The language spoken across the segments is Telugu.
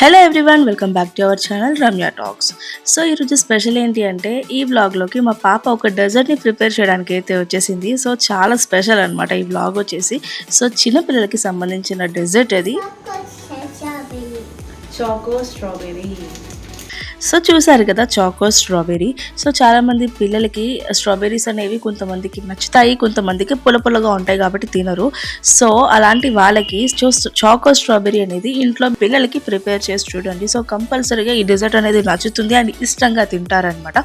Hello everyone welcome back to our channel Ramya talks so ఈరోజు స్పెషల్ ఏంటి అంటే ఈ వ్లాగ్లోకి మా పాప ఒక డెజర్ట్ని ప్రిపేర్ చేయడానికి అయితే వచ్చేసింది. సో చాలా స్పెషల్ అన్నమాట ఈ వ్లాగ్ వచ్చేసి. సో చిన్నపిల్లలకి సంబంధించిన డెజర్ట్ అది. చాకో స్ట్రాబెరీ సో చూసారు కదా చాకో స్ట్రాబెరీ సో చాలామంది పిల్లలకి స్ట్రాబెర్రీస్ అనేవి కొంతమందికి నచ్చుతాయి కొంతమందికి పుల పులగా ఉంటాయి కాబట్టి తినరు. సో అలాంటి వాళ్ళకి చాకో స్ట్రాబెరీ అనేది ఇంట్లో పిల్లలకి ప్రిపేర్ చేసి చూడండి. సో కంపల్సరీగా ఈ డెజర్ట్ అనేది నచ్చుతుంది అండ్ ఇష్టంగా తింటారనమాట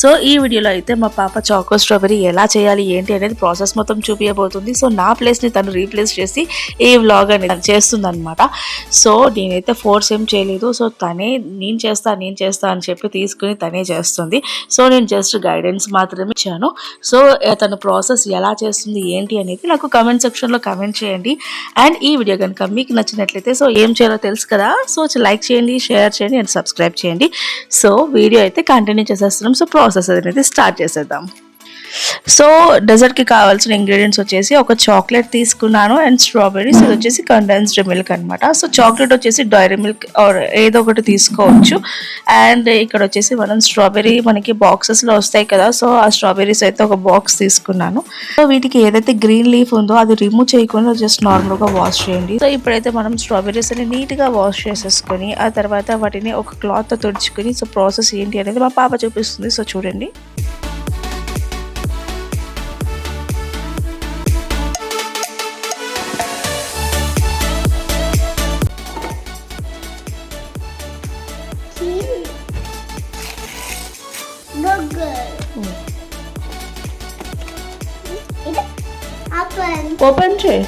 సో ఈ వీడియోలో అయితే మా పాప చాకో స్ట్రాబెరీ ఎలా చేయాలి ఏంటి అనేది ప్రాసెస్ మొత్తం చూపించబోతుంది సో నా ప్లేస్ని తను రీప్లేస్ చేసి ఈ వ్లాగ్ అనేది చేస్తుందనమాట సో నేనైతే ఫోర్స్ ఏం చేయలేదు. సో తనే నేను చేస్తా నేను చేస్తా అని చెప్పి తీసుకుని తనే చేస్తుంది. సో నేను జస్ట్ గైడెన్స్ మాత్రమే ఇచ్చాను. సో ఆ, తన ప్రాసెస్ ఎలా చేస్తుంది ఏంటి అనేది నాకు కమెంట్ సెక్షన్లో కమెంట్ చేయండి. అండ్ ఈ వీడియో కనుక మీకు నచ్చినట్లయితే సో ఏం చేయాలో తెలుసు కదా? సో లైక్ చేయండి షేర్ చేయండి అండ్ సబ్స్క్రైబ్ చేయండి. సో వీడియో అయితే కంటిన్యూ చేసేస్తున్నాం. సో ప్రాసెస్ అనేది స్టార్ట్ చేసేద్దాం. సో డెజర్ట్కి కావాల్సిన ఇంగ్రీడియంట్స్ వచ్చేసి ఒక చాక్లెట్ తీసుకున్నాను అండ్ స్ట్రాబెరీస్ ఇది వచ్చేసి కండెన్స్డ్ మిల్క్ అనమాట సో చాక్లెట్ వచ్చేసి డైరీ మిల్క్ ఆర్ ఏదో ఒకటి తీసుకోవచ్చు. అండ్ ఇక్కడ వచ్చేసి మనం స్ట్రాబెరీ మనకి బాక్సెస్లో వస్తాయి కదా సో ఆ స్ట్రాబెరీస్ అయితే ఒక బాక్స్ తీసుకున్నాను. సో వీటికి ఏదైతే గ్రీన్ లీఫ్ ఉందో అది రిమూవ్ చేయకుండా జస్ట్ నార్మల్గా వాష్ చేయండి. సో ఇప్పుడైతే మనం స్ట్రాబెర్రీస్ అని నీట్గా వాష్ చేసేసుకొని ఆ తర్వాత వాటిని ఒక క్లాత్ తుడుచుకొని సో ప్రాసెస్ ఏంటి అనేది మా పాప చూపిస్తుంది. సో చూడండి. 我奔驰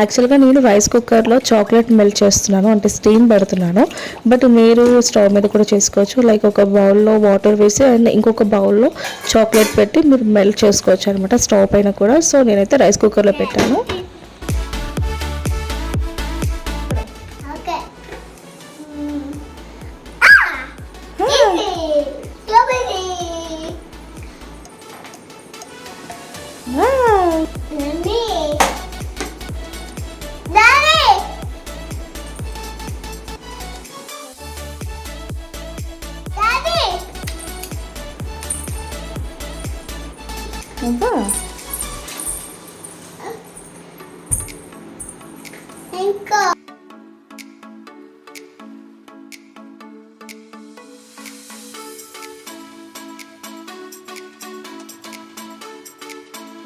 యాక్చువల్గా నేను రైస్ కుక్కర్లో చాక్లెట్ మెల్ట్ చేస్తున్నాను అంటే స్టీమ్ పెడుతున్నాను. బట్ మీరు స్టవ్ మీద కూడా చేసుకోవచ్చు. లైక్ ఒక బౌల్లో వాటర్ వేసి అండ్ ఇంకొక బౌల్లో చాక్లెట్ పెట్టి మీరు మెల్ట్ చేసుకోవచ్చు అనమాట స్టవ్ పైన కూడా. సో నేనైతే రైస్ కుక్కర్లో పెట్టాను. ఇంకా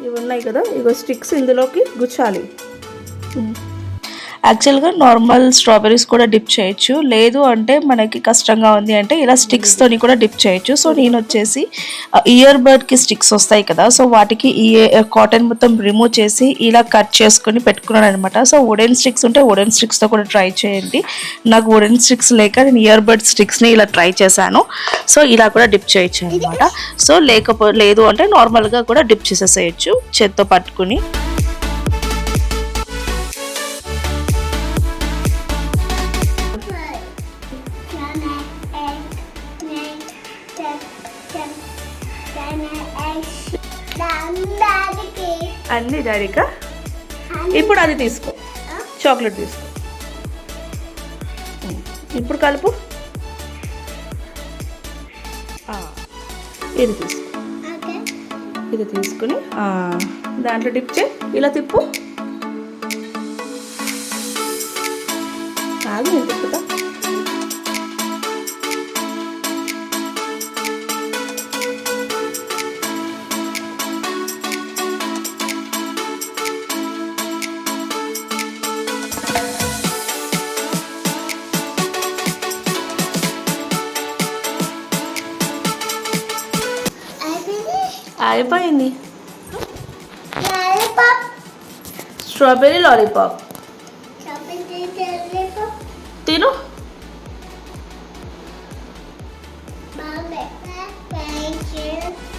ఇవి ఉన్నాయి కదా ఇగో స్టిక్స్ ఇందులోకి గుచ్చాలి. యాక్చువల్గా నార్మల్ స్ట్రాబెరీస్ కూడా డిప్ చేయొచ్చు. లేదు అంటే మనకి కష్టంగా ఉంది అంటే ఇలా స్టిక్స్తోని కూడా డిప్ చేయొచ్చు. సో నేను వచ్చేసి ఇయర్ బర్డ్కి స్టిక్స్ వస్తాయి కదా సో వాటికి ఈ కాటన్ మొత్తం రిమూవ్ చేసి ఇలా కట్ చేసుకొని పెట్టుకున్నాను అనమాట సో వుడెన్ స్టిక్స్ ఉంటే వుడెన్ స్టిక్స్తో కూడా ట్రై చేయండి. నాకు వుడెన్ స్టిక్స్ లేక నేను ఇయర్ బర్డ్ స్టిక్స్ని ఇలా ట్రై చేశాను. సో ఇలా కూడా డిప్ చేయొచ్చు అనమాట సో లేకపో లేదు అంటే నార్మల్గా కూడా డిప్ చేసేసేయచ్చు చేత్తో పట్టుకుని. అన్ని డాడీకా ఇప్పుడు అది తీసుకో. చాక్లెట్ తీసుకో. ఇప్పుడు కలుపు. ఇది తీసుకో. ఇది తీసుకుని దాంట్లో డిప్ చే ఇలా తిప్పు. ఆగు నేను తిప్పుతా. అయిపోయింది. Strawberry lollipop. తిను. Thank you.